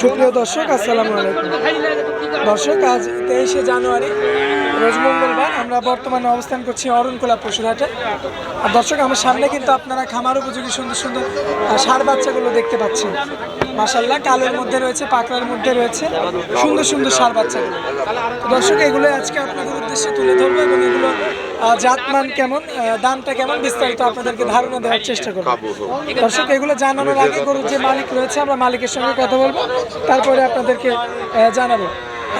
সুপ্রিয় দর্শক, আসসালামু আলাইকুম। দর্শক, আজ তেইশে জানুয়ারি, রোজ মঙ্গলবার, আমরা বর্তমানে অবস্থান করছি অরণকোলা পশুরহাটে। আর দর্শক, আমার সামনে কিন্তু আপনারা খামার উপযোগী সুন্দর সুন্দর সার বাচ্চাগুলো দেখতে পাচ্ছেন। মাসাল্লাহ কালোর মধ্যে রয়েছে, পাকড়ার মধ্যে রয়েছে, সুন্দর সুন্দর সার বাচ্চাগুলো। দর্শক এগুলো আজকে আপনাদের উদ্দেশ্যে তুলে ধরবো এবং এগুলো জাতমান কেমন? দামটা কেমন? বিস্তারিত আপনাদেরকে ধারণা দেওয়ার চেষ্টা করব। দর্শক এগুলো জানানোর আগে গরুর যে মালিক রয়েছে আমরা মালিকের সঙ্গে কথা বলব। তারপরে আপনাদেরকে জানাব।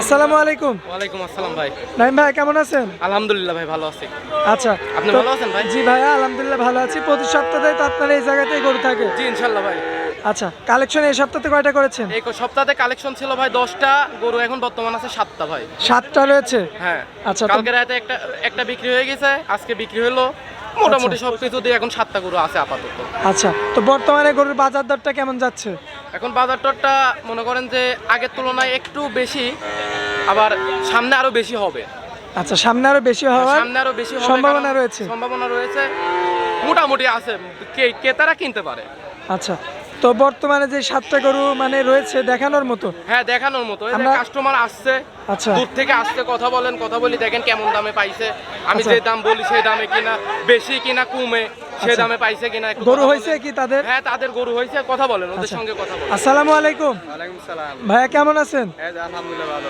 আসসালামু আলাইকুম। ওয়ালাইকুম আসসালাম ভাই। নাইম ভাই কেমন আছেন? আলহামদুলিল্লাহ ভাই ভালো আছি। আচ্ছা আপনি ভালো আছেন ভাই? জি ভাইয়া আলহামদুলিল্লাহ ভালো আছি। প্রতি সপ্তাহে তো আপনার এই জায়গাতেই গরু থাকে। জি ইনশাল্লাহ ভাই। আচ্ছা কালেকশন এই সপ্তাহে কয়টা করেছেন? এই সপ্তাহে কালেকশন ছিল ভাই দশটা গরু এখন বর্তমান আছে সাতটা ভাই। সাতটা রয়েছে? হ্যাঁ আচ্ছা, কালকে রাতে একটা একটা বিক্রি হয়ে গেছে আজকে বিক্রি হলো। মোটামুটি সব কিছু দিয়ে এখন সাতটা গরু আছে আপাতত। আচ্ছা তো বর্তমানে গরুর বাজার দরটা কেমন যাচ্ছে? এখন বাজার দরটা মনে করেন যে আগের তুলনায় একটু বেশি আবার সামনে আরও বেশি হবে। আচ্ছা সামনে আরও বেশি হওয়ার সামনে আরও বেশি সম্ভাবনা রয়েছে। সম্ভাবনা রয়েছে। মোটামুটি আছে কে- ক্রেতারা কিনতে পারে। আচ্ছা তো বর্তমানে যে সাতটা গরু মানে রয়েছে দেখানোর মতো? হ্যাঁ দেখানোর মতো। আমরা- কাস্টমার আসছে আচ্ছা। দূর থেকে আসতে কথা বলেন কথা বলি দেখেন কেমন দামে পাইছে। আমি আচ্ছা। যে দাম বলি সেই দামে কিনা বেশি কিনা কমে সে আচ্ছা। দামে পাইছে কিনা গরু হয়েছে কি তাদের? হ্যাঁ তাদের গরু হয়েছে কথা বলেন ওদের আচ্ছা। সঙ্গে কথা বলেন। আসসালামু আলাইকুম। ওয়ালাইকুম সালাম। ভাইয়া কেমন আছেন? আলহামদুলিল্লাহ ভালো।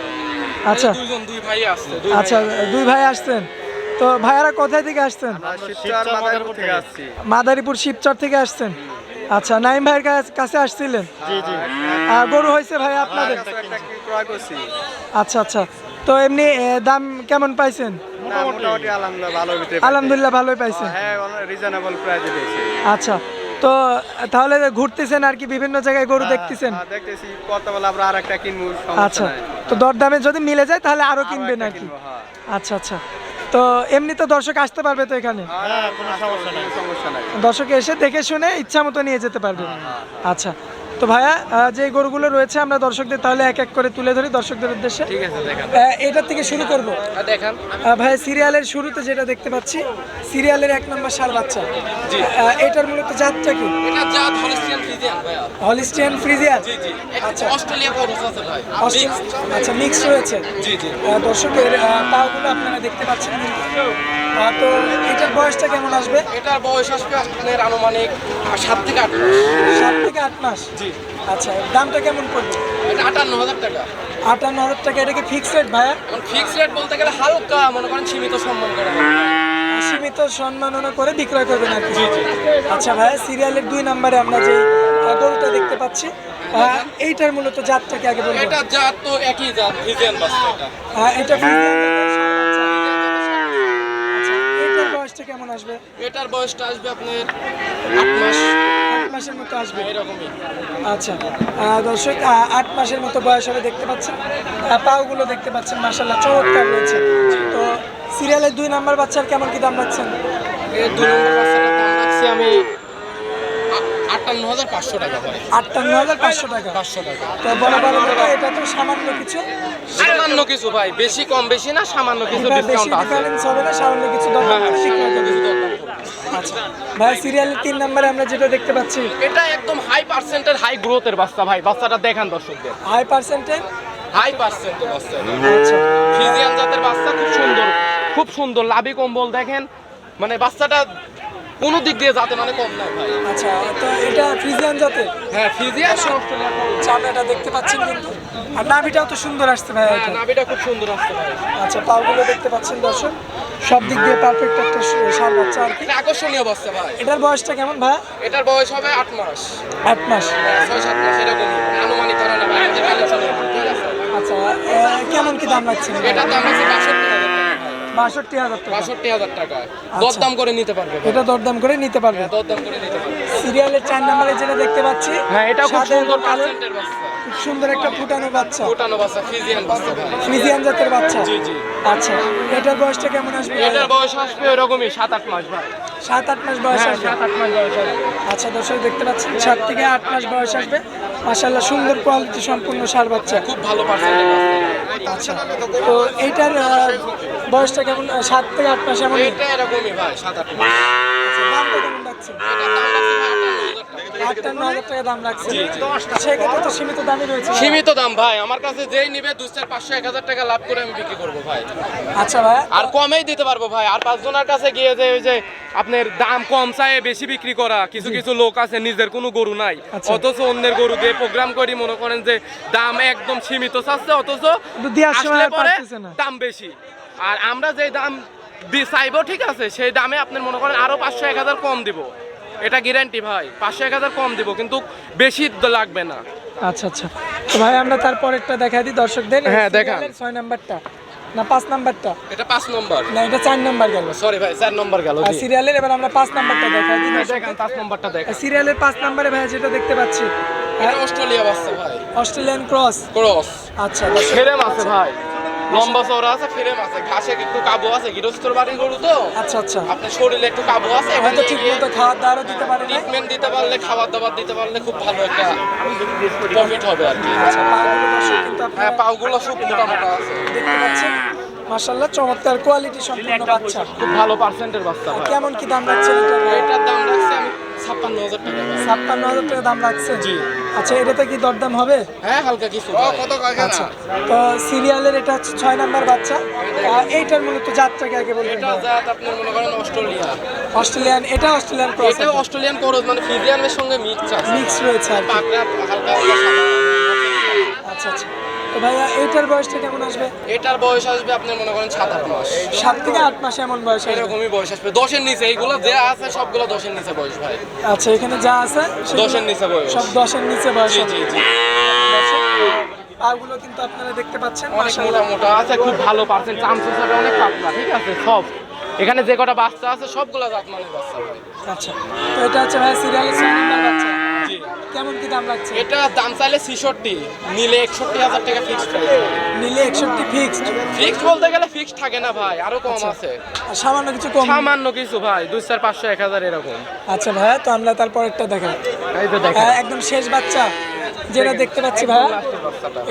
আচ্ছা। দুইজন দুই ভাই আসছে আচ্ছা দুই ভাই আসছেন। তো ভাইয়ারা কোথায় থেকে আসছেন? মাদারীপুর থেকে আসছি। মাদারীপুর শিবচর থেকে আসছেন। আচ্ছা নাইম ভাইয়ের কাছ- কাছে আসছিলেন? জি জি। আর গরু হয়েছে ভাই আপনাদের? ক্রয় করছি। আচ্ছা আচ্ছা। তো এমনি দাম কেমন পাইছেন? মোটামুটি আলহামদুলিল্লাহ ভালো আলহামদুলিল্লাহ ভালোই পাইছেন। হ্যাঁ রিজনেবল প্রাইসে দিয়েছি আচ্ছা তো তাহলে ঘুরতেছেন আর কি বিভিন্ন জায়গায় গরু দেখতেছেন? দেখতেছি। কত বলে আমরা আর একটা কিনবো আচ্ছা তো দরদামে যদি মিলে যায় তাহলে আরও কিনবেন আর কি। আচ্ছা আচ্ছা। তো এমনিতে দর্শক আসতে পারবে তো এখানে? দর্শক এসে দেখে শুনে ইচ্ছা মতো নিয়ে যেতে পারবে। আচ্ছা। তো ভাইয়া যে গরুগুলো রয়েছে আমরা দর্শকদের তাহলে এক এক করে তুলে ধরি দর্শকদের উদ্দেশ্যে। ঠিক আছে দেখেন। এটার থেকে শুরু করব। দেখান। ভাই সিরিয়ালের শুরুতে যেটা দেখতে পাচ্ছি সিরিয়ালের এক নম্বর সার বাচ্চা। জি। এটার মূলত জাতটা কি? এটা জাত হলিস্টিয়ান ফ্রিজিয়ান ভাইয়া। Holstein Friesian? জি জি। আচ্ছা। অস্ট্রেলিয়া খরচ আছে ভাই। আচ্ছা মিক্স রয়েছে। জি জি। আহ, দর্শকের পাগুলো আপনারা দেখতে পাচ্ছেন। তো এটার বয়সটা কেমন আসবে? এটার বয়স আসবে আপনার আনুমানিক সাত থেকে আট মাস। সাত থেকে আট মাস। জি। আচ্ছা দামটা কেমন পড়বে এটা আটান্ন হাজার টাকা। আটান্ন হাজার টাকা এটা কি ফিক্স রেট ভাইয়া? ফিক্স রেট বলতে গেলে হালকা মনে করেন সীমিত সম্মান করা। সীমিত সম্মাননা করে বিক্রয় করবেন আর কি। আচ্ছা ভাইয়া সিরিয়ালের দুই নম্বরে আমরা যে গরুটা দেখতে পাচ্ছি এইটার মূলত জাতটাকে আগে বলব এটা জাত তো একই জাত ফ্রিজিয়ান বাচ্চা এটা। এটা। আচ্ছা, এটার বয়সটা কেমন আসবে? এটার বয়সটা আসবে আপনার আট মাস। মাসের মতো আসবে? এরকমই। আচ্ছা দর্শক আট মাসের মতো বয়স হবে দেখতে পাচ্ছেন। পাগুলো দেখতে পাচ্ছেন মাসাল্লাহ চমৎকার রয়েছে। তো সিরিয়ালের দুই নাম্বার বাচ্চার কেমন কি দাম রাখছেন? এর দুই নম্বর বাচ্চাটার দাম রাখছি আমি আটান্ন হাজার পাঁচশো টাকা আটান্ন হাজার পাঁচশো টাকা। পাঁচশো টাকা। তো বড় বড় মতো এটা তো সামান্য কিছু। সামান্য কিছু ভাই বেশি কম বেশি না সামান্য কিছু ডিসকাউন্ট আছে। হবে না সামান্য কিছু দরকার হ্যাঁ হ্যাঁ করে বিক্রয় সামান্য করবে। কিছু দরদাম করবে। আচ্ছা ভাই সিরিয়ালের তিন নম্বরে আমরা যেটা দেখতে পাচ্ছি। এটা একদম হাই পার্সেন্টের হাই গ্রোথের বাচ্চা ভাই। বাচ্চাটা দেখান দর্শকদের। হাই পার্সেন্টের হাই পার্সেন্টের বাচ্চা আচ্ছা। ফ্রিজিয়ান জাতের বাচ্চা খুব সুন্দর খুব সুন্দর লাভি কম্বল দেখেন। মানে বাচ্চাটা কোনো দিক দিয়ে যাতে মানে কম নাই ভাই। আচ্ছা তো এটা ফ্রিজিয়ান জাতের? হ্যাঁ ফ্রিজিয়ান চামড়াটা দেখতে পাচ্ছেন কিন্তু। আর নাভিটাও তো সুন্দর আসছে ভাই এটা। নাবিটা খুব সুন্দর আসতে ভাই। আচ্ছা পাগুলো দেখতে পাচ্ছেন দর্শক। সব দিক দিয়ে পারফেক্ট একটা সার বাচ্চা আর কি। আকর্ষণীয় বাচ্চা ভাই। এটার বয়সটা কেমন ভাই এটার বয়স হবে আট মাস। আট মাস। হ্যাঁ, ছয় সাত মাস এরকম। আনুমানিক ভাই আচ্ছা কেমন কি দাম রাখছেন? এটার দাম আছে বাষট্টি বাষট্টি হাজার টাকা। বাষট্টি হাজার টাকা। দরদাম করে নিতে পারবে এটা দরদাম করে নিতে পারবে। দরদাম করে নিতে পারবে। সিরিয়ালের চার নম্বরে যেটা দেখতে পাচ্ছি হ্যাঁ এটা খুব সুন্দর বাচ্চা। সুন্দর একটা ফুটানো বাচ্চা। ফুটানো বাচ্চা ফ্রিজিয়ান বাচ্চা। ভাই ফ্রিজিয়ান জাতের বাচ্চা? জি, জি। আচ্ছা এটার বয়সটা কেমন আসবে? এটার বয়স আসবে ওরকমই সাত আট মাস ভাই। সাত আট মাস বয়স হ্যাঁ আসবে? সাত আট মাস বয়স আসবে। আচ্ছা দর্শক দেখতে পাচ্ছেন সাত থেকে আট মাস বয়স আসবে। মাসাল্লাহ সুন্দর কোয়ালিটি সম্পূর্ণ সার বাচ্চা। খুব ভালো আচ্ছা তো এইটার আহ, বয়সটা কেমন সাত থেকে আট মাস এমন? এটা এরকমই ভাই সাত আট মাস। দামটা কেমন রাখছেন? সীমিত দামই রয়েছে। সীমিত দাম ভাই। আমার কাছে যেই নিবে দু চার পাঁচশো এক হাজার টাকা লাভ করে আমি বিক্রি করব ভাই। আচ্ছা ভাই। আর কমেই দিতে পারব ভাই। আর পাঁচজনের কাছে গিয়ে যে ওই যে আপনার দাম কম চায় বেশি বিক্রি করা কিছু কিছু লোক আছে নিজের কোনো গরু নাই। আচ্ছা। অথচ অন্যের গরু দিয়ে প্রোগ্রাম করি মনে করেন যে দাম একদম সীমিত চাচ্ছে অথচ আসলে পরে দাম বেশি। আর আমরা যে দাম দি- চাইব ঠিক আছে সেই দামে আপনার মনে করেন আরও পাঁচশো এক হাজার কম দিব। এটা গ্যারান্টি ভাই। পাঁচশো এক হাজার কম দিব কিন্তু বেশি লাগবে না। আচ্ছা আচ্ছা। তো ভাই আমরা তারপরেরটা দেখাই দিই দর্শকদের। হ্যাঁ, দেখান। সিরিয়ালের ছয় নাম্বারটা? না পাঁচ নাম্বারটা? এটা পাঁচ নম্বর। না এটা চার নাম্বার গেল। সরি ভাই চার নম্বর গেল সিরিয়ালের এবার আমরা পাঁচ নাম্বারটা দেখাই দিই দেখেন পাঁচ নম্বরটা দেখেন। সিরিয়ালের পাঁচ নাম্বারে ভাই যেটা দেখতে পাচ্ছি এটা অস্ট্রেলিয়া বাচ্চা ভাই। Australian cross. ক্রস আচ্ছা ফেরেম আছে ভাই। লম্বা চওড়া আছে ফেরেম আছে ঘাসে একটু কাবু আছে গৃহস্থর বাড়ির গরু তো। আচ্ছা আচ্ছা। আপনার শরীরে একটু কাবু আছে হয়তো ঠিক মতো খাওয়ার দাওয়ারও দিতে পারে ট্রিটমেন্ট দিতে পারলে খাবার দাবার দিতে পারলে খুব ভালো একটা প্রফিট হবে আর কি। আচ্ছা হ্যাঁ পাগুলো খুব মোটা মোটা আছে। দেখতে পাচ্ছেন? মাশাআল্লাহ চমৎকার কোয়ালিটি সম্পূর্ণ বাচ্চা। খুব ভালো পার্সেন্টের বাচ্চা কেমন কি দাম রাখছেন এটার? এটার দাম রাখছি আমি ছাপ্পান্ন হাজার টাকা। ছাপ্পান্ন হাজার টাকা দাম রাখছে জি। আচ্ছা এটাতে কি দরদাম হবে? হ্যাঁ হালকা কিছু কত আচ্ছা তো সিরিয়ালের এটা হচ্ছে ছয় নাম্বার বাচ্চা। আর এইটার মূলত জাতটাকে আগে বলবেন। এটা জাত আপনি মনে করেন অস্ট্রেলিয়া অস্ট্রেলিয়ান এটা অস্ট্রেলিয়ান ক্রস এটা অস্ট্রেলিয়ান ক্রস মানে ফিজিয়ানের সঙ্গে মিক্স আছে। মিক্স রয়েছে আর। পাকড়া হালকা। আচ্ছা আচ্ছা। তো ভাইয়া এইটার বয়সটা কেমন আসবে? এটার বয়স আসবে আপনার মনে করেন সাত আট মাস। সাত থেকে আট মাস এমন বয়স এরকমই বয়স আসবে। দশের নিচে এইগুলো যে আছে সবগুলো দশের নিচে বয়স ভাই। আচ্ছা এখানে যা আছে দশের নিচে বয়স। সব দশের নিচে বয়স জি জি জি। পাগুলো কিন্তু আপনারা দেখতে পাচ্ছেন অনেক মোটা মোটা আছে খুব ভালো পার্সেন্ট সাথে অনেক পাতলা ঠিক আছে? সব এখানে যে কটা বাচ্চা আছে সবগুলো জাত মানের বাচ্চা আচ্ছা তো এটা হচ্ছে ভাই সিরিয়ালের ছয় নাম্বার বাচ্চা। কেমন কি দাম লাগছে এটা দাম চাইলে ছিষট্টি নিলে একষট্টি হাজার টাকা ফিক্সড নিলে একষট্টি ফিক্সড ফিক্সড বলতে গেলে ফিক্সড থাকে না ভাই আরও কম আছে। আর সামান্য কিছু কম? সামান্য কিছু ভাই দুই চার পাঁচশো এক হাজার এরকম। আচ্ছা ভাইয়া তো আমরা তারপরেরটা দেখাই। এই তো দেখেন একদম শেষ বাচ্চা। যেটা দেখতে পাচ্ছি ভাই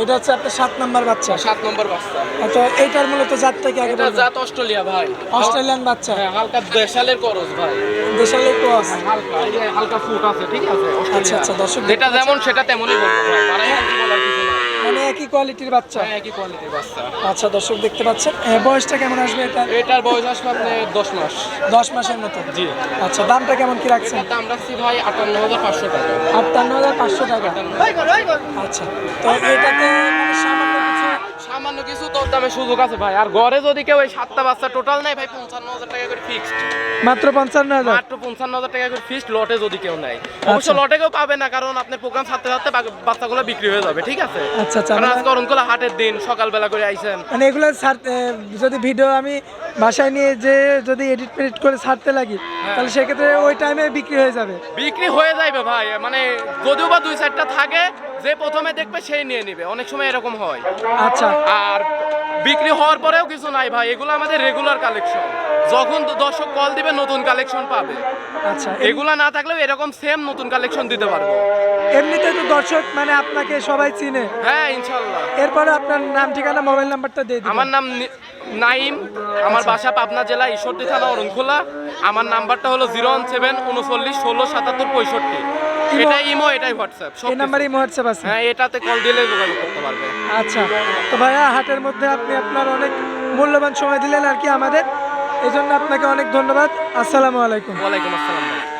এটা হচ্ছে আপনার সাত নম্বর বাচ্চা। সাত নম্বর বাচ্চা। তো এটার মূলত জাত থেকে আগে এটা জাত অস্ট্রেলিয়া ভাই। অস্ট্রেলিয়ান বাচ্চা। হ্যাঁ, হালকা দেশালের করস ভাই। দেশালের করস। হালকা এই যে হালকা ফুট আছে ঠিক আছে? আচ্ছা, আচ্ছা, দর্শক যেটা যেমন সেটা তেমনই বলব ভাই। মানে কি বলার কিছু মানে একই কোয়ালিটির বাচ্চা? হ্যাঁ, একই কোয়ালিটির বাচ্চা। আচ্ছা দর্শক দেখতে পাচ্ছেন। বয়সটা কেমন আসবে এটা? এটার বয়স আসবে আপনার দশ মাস। দশ মাসের মতো? জি। আচ্ছা দামটা কেমন কি রাখছেন? দাম রাখছি ভাই আটান্ন হাজার পাঁচশো টাকা? আটান্ন হাজার পাঁচশো। টাকা আচ্ছা তো এটাতে মানে সামান্য কিছু সামান্য কিছু তোর দামে সুযোগ আছে ভাই। আর ঘরে যদি কেউ এই সাতটা বাচ্চা টোটাল নেয় ভাই পঞ্চান্ন হাজার টাকা করে ফিক্সড মাত্র পঞ্চান্ন হাজার? মাত্র পঞ্চান্ন হাজার টাকা করে ফিক্সড লটে যদি কেউ নেয়। অবশ্য আচ্ছা। লটে কেউ পাবে না কারণ আপনার প্রোগ্রাম ছাড়তে ছাড়তে বাচ্চাগুলো বিক্রি হয়ে যাবে ঠিক আছে? আচ্ছা আচ্ছা কারণ মানে- আজকে অরুণকোলা হাটের দিন সকালবেলা করে আইছেন মানে এগুলো যদি ভিডিও আমি বাসায় নিয়ে যে যদি এডিট ফেডিট করে ছাড়তে লাগি তাহলে সেক্ষেত্রে ওই টাইমে বিক্রি হয়ে যাবে। বিক্রি হয়ে যাবে ভাই মানে যদিও বা দুই চারটা থাকে যে প্রথমে দেখবে সেই নিয়ে নিবে। অনেক সময় এরকম হয়। আচ্ছা। আর বিক্রি হওয়ার পরেও কিছু নাই ভাই এগুলো আমাদের রেগুলার কালেকশন যখন দর্শক কল দিবে নতুন কালেকশন পাবে। আচ্ছা এগুলা না থাকলেও এরকম সেম নতুন কালেকশন দিতে পারব। এমনিতে তো দর্শক মানে আপনাকে সবাই চিনে। হ্যাঁ ইনশাল্লাহ। এরপরে আপনার নাম ঠিকানা মোবাইল নাম্বারটা দিয়ে দিন আমার নাম নাইম আমার বাসা পাবনা জেলা ঈশ্বরদী থানা অরুণখোলা। আমার নাম্বারটা হলো জিরো ওয়ান সেভেন উনচল্লিশ ষোলো সাতাত্তর পঁয়ষট্টি। এটাই ইমো এটাই হোয়াটসঅ্যাপ এই হোয়াটসঅ্যাপ আছে? হ্যাঁ এটাতে কল দিলে যোগাযোগ করতে পারবে। আচ্ছা তো ভাইয়া হাটের মধ্যে আপনি আপনার অনেক মূল্যবান সময় দিলেন আর কি আমাদের। এই জন্য আপনাকে অনেক ধন্যবাদ। আসসালামু আলাইকুম। ওয়ালাইকুম আসসালাম